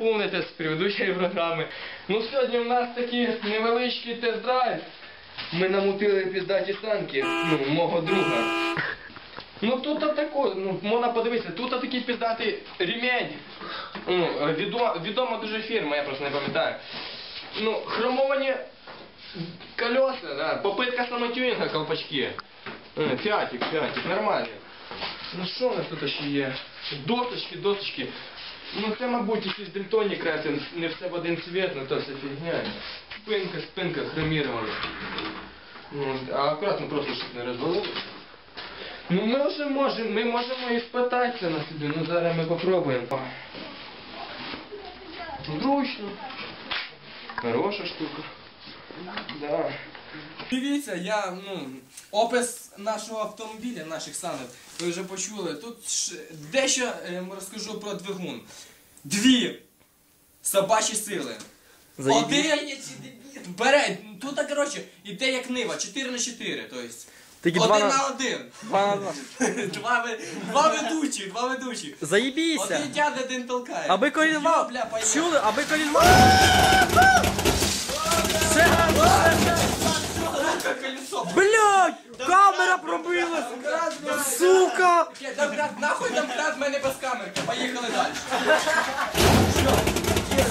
помните з предыдущої програми. Ну сьогодні у нас такий невеличкий тест-драйв. Ми намутили піздаті санки, ну, мого друга. Ну тут тако, ну можна подивитися, тут такий піздатий ремень. Ну, відома, відома дуже фірма, я просто не пам'ятаю. Ну, хромовані колеса, да, попитка самотюнінга колпачки. Е, Фіатик, фіатик, нормально. Ну що у нас тут ще є? Досочки, досочки. Ну це, мабуть, якісь дельтоні крети, не все в один цвет, ну то все фігня. Спинка, спинка хромірована. Ну, а акуратно просто, щоб не розвалилося. Ну ми вже можемо, ми можемо і спитати це на собі, ну зараз ми попробуємо. Зручно. Хороша штука. Да. Дивіться, я, ну, опис нашого автомобіля, наших санок, ви вже почули. Тут ж дещо е, розкажу про двигун. Дві собачі сили. Один бере, тут, коротше, іде як нива, 4 на 4, то есть. Тільки один два на на... один. Два на два. два, ви- два ведучі, два ведучі. Заїбіся! Один тягне, один толкає. Аби Йо, бля, поїхали. чули, аби колінвал. Все гарно, все, все. Колесо. Блядь, камера пробилась. Сука. Домкрат, нахуй домкрат, в мене без камерки. Поїхали далі.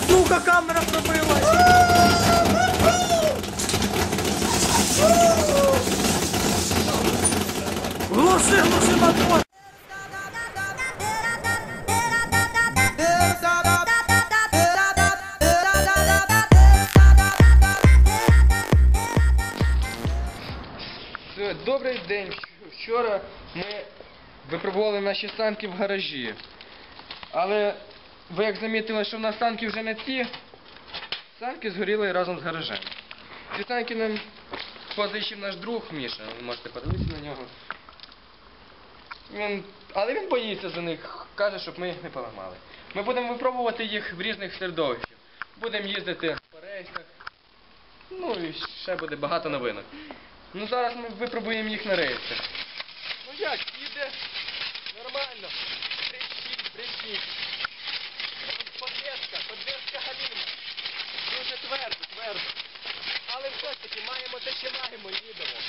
Сука, камера пробилась. Добрий день. Вчора ми випробували наші санки в гаражі. Але ви як замітили, що в нас санки вже не ті, санки згоріли разом з гаражем. Ці санки нам позичив наш друг Міша, ви можете подивитися на нього. Він, але він боїться за них, каже, щоб ми їх не поламали. Ми будемо випробувати їх в різних середовищах. Будемо їздити по рейсах. Ну і ще буде багато новинок. Ну зараз ми випробуємо їх на рейсах. Ну як, їде нормально. Бричить, бричить. Подвеска, подвеска галіна. Дуже твердо, твердо. Але все ж таки маємо те, що маємо, їдемо.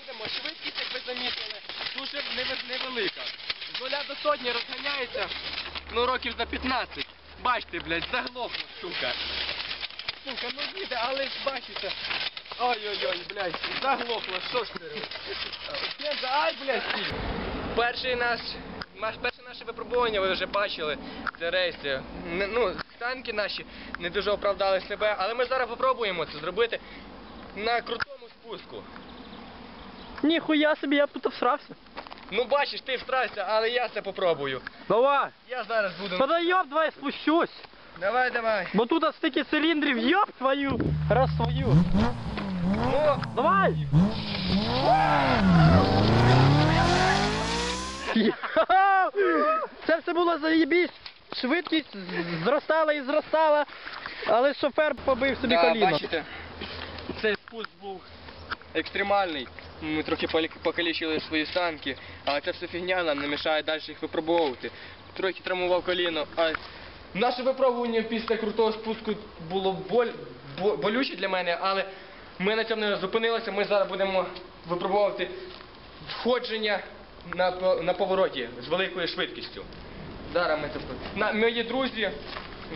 Їдемо, швидкість, як ви замітили, дуже невелика. З нуля до сотні розганяється, ну років за 15. Бачите, блядь, заглохла, сука. Сука, ну їде, але ж бачите. Ой-ой-ой, блядь, заглохло, що ж ти робиш? Ай, блядь, стій. Перший наш, наш, перше наше випробування ви вже бачили, це рейси. Не- Ну, танки наші не дуже оправдали себе, але ми зараз попробуємо це зробити на крутому спуску. Ніхуя собі, я тут всрався. Ну бачиш, ти встрайся, але я це попробую. Давай. Я зараз буду. Йоп, давай спущусь. Давай, давай. Бо тут стільки циліндрів, йоп твою. Раз твою. Давай! Це все було заєбісь. Швидкість зростала і зростала, але шофер побив собі коліно. бачите, цей спуск був екстремальний. Ми трохи покалічили свої санки, але це все фігня нам не мішає далі їх випробовувати. Трохи травмував коліно. А наше випробування після крутого спуску було боль, болюче для мене, але ми на цьому не зупинилися. Ми зараз будемо випробовувати входження на, на повороті з великою швидкістю. Зараз ми це на мої друзі,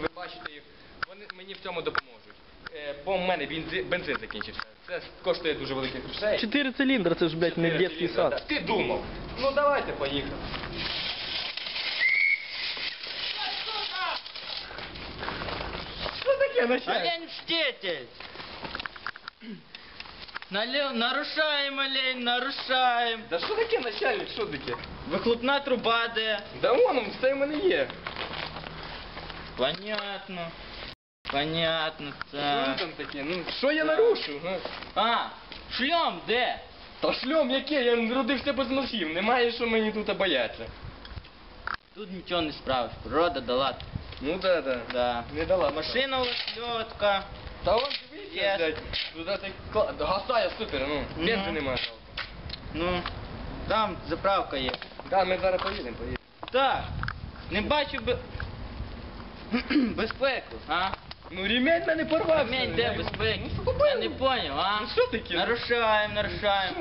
ви бачите їх, вони мені в цьому допоможуть. Е, бо в мене бензин, бензин закінчився. Це коштує дуже великих грошей. Чотири циліндри, це ж, блядь, не дитячий сад. да. Ти думав. Ну давайте поїхали. Що таке начальник? Олень мститель! Нале- Нарушаем, олень, нарушаем. Да що таке начальник? Що таке? Вихлопна труба де. Да вон, все в мене є. Понятно. Понятно, Що так. там таке? Ну, що я нарушу? Ну, А, шльом де? Та шльом яке? Я народився без носів. Немає що мені тут бояться. Тут нічого не справиш, природа дала. Ну да, да. Да. Не дала. Машина у вас льотка. Та дивіться, Є. блядь. Туди кла- гасає супер, ну. Мгм. Бензу немає. Ну, там заправка є. Да, ми зараз поїдемо, поїдемо. Так, не бачу би. Безпеку, а? Ну ремень мене порвав. Ремень де безпеки? Я не поняв, а? Ну що таке? Нарушаємо, Що нарушаємо.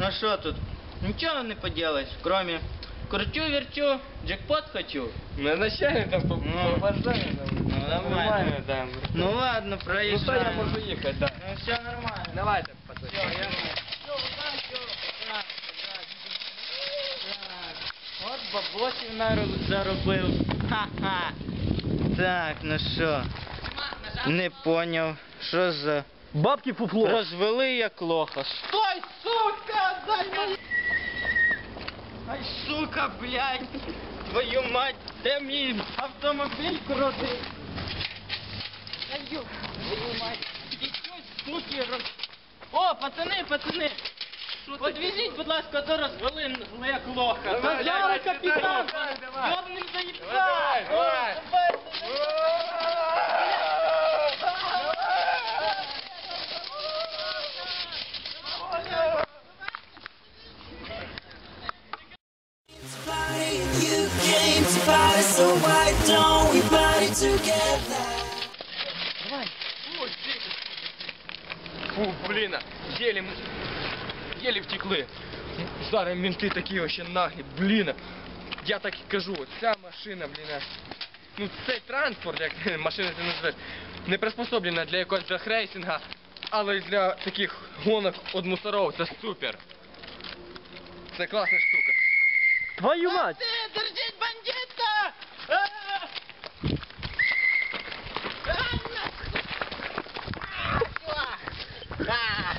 Ну що тут? Нічого не поделаешь, кроме кручу, верчу, джекпот хочу. Назначаю там по Ну. по бажанню там. Ну, нормально. да. Ну ладно, Ну проезжаем. я можу їхати, да. Ну все нормально. Давайте, Все, я... Все, пока, все, пока, пока. Так, От бабосів нару- заробив. Ха-ха. Так, ну що? Не поняв, що за... Бабки фуфло. Розвели як лоха. Стой, сука! Дай мені... Ай, сука, блядь! Твою мать, де мій автомобіль крутий? Ай, твою мать. Ідіть, суки, роз... О, пацани, пацани! Подвезіть, будь ласка, то розвели як лоха. Зараз капітан! давай, давай. Йобним заїбка! Давай, давай. Party, you came to party, so why don't we party together? Фу, блін, єлі, єлі втекли. Зараз мінти такі вообще наглі, блін. Я так і кажу, ця машина, блін. Ну цей транспорт, як машина ти називаєш, не приспособлена для якогось джахрейсінга, але для таких гонок од мусоров це супер. Це класна штука. Твою мать! Ти, держіть бандита! А! А!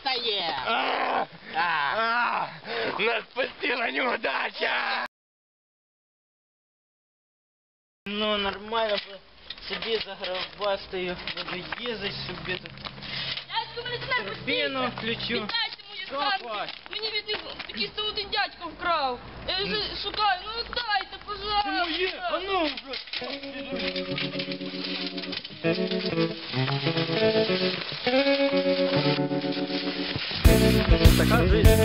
Стає! А! А! А! Нас постигла неудача! Ну, нормально бо собі заграбастаю, буду їздити собі тут. Дядько, мене знає Турбіну включу. Віддайте мої Що санки. хочеш? Мені від них такий солодий дядько вкрав. Я вже шукаю, ну дайте, пожалуйста. А ну, Така жизнь.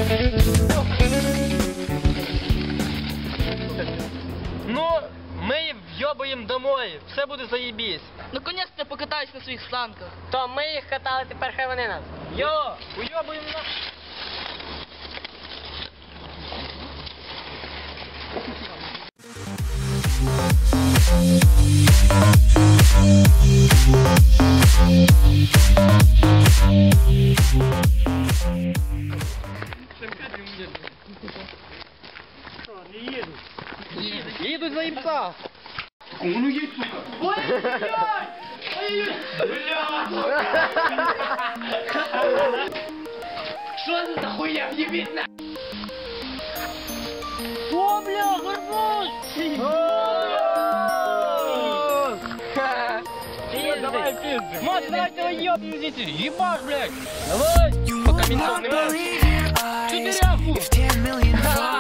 Все буде заєбісь. Наконець-то покатаюсь на своїх санках. То ми їх катали, тепер хай вони нас. Йо, уйобуємо на... Їдуть заїбца. Ну є, сука! Що це за хуйня? В'єбіть на! О, бля, гарбуз! Давай пизды! Мать, давайте его ёбнем здесь. Ебаш, блядь. Давай. Пока ментов не было. Четыряху.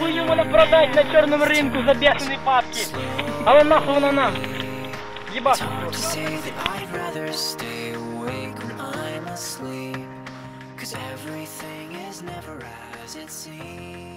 Хуйню можна продать на чорному ринку за бешені бабки. Але нахуй вона нам. I'm asleep. Cause everything is never as it seems.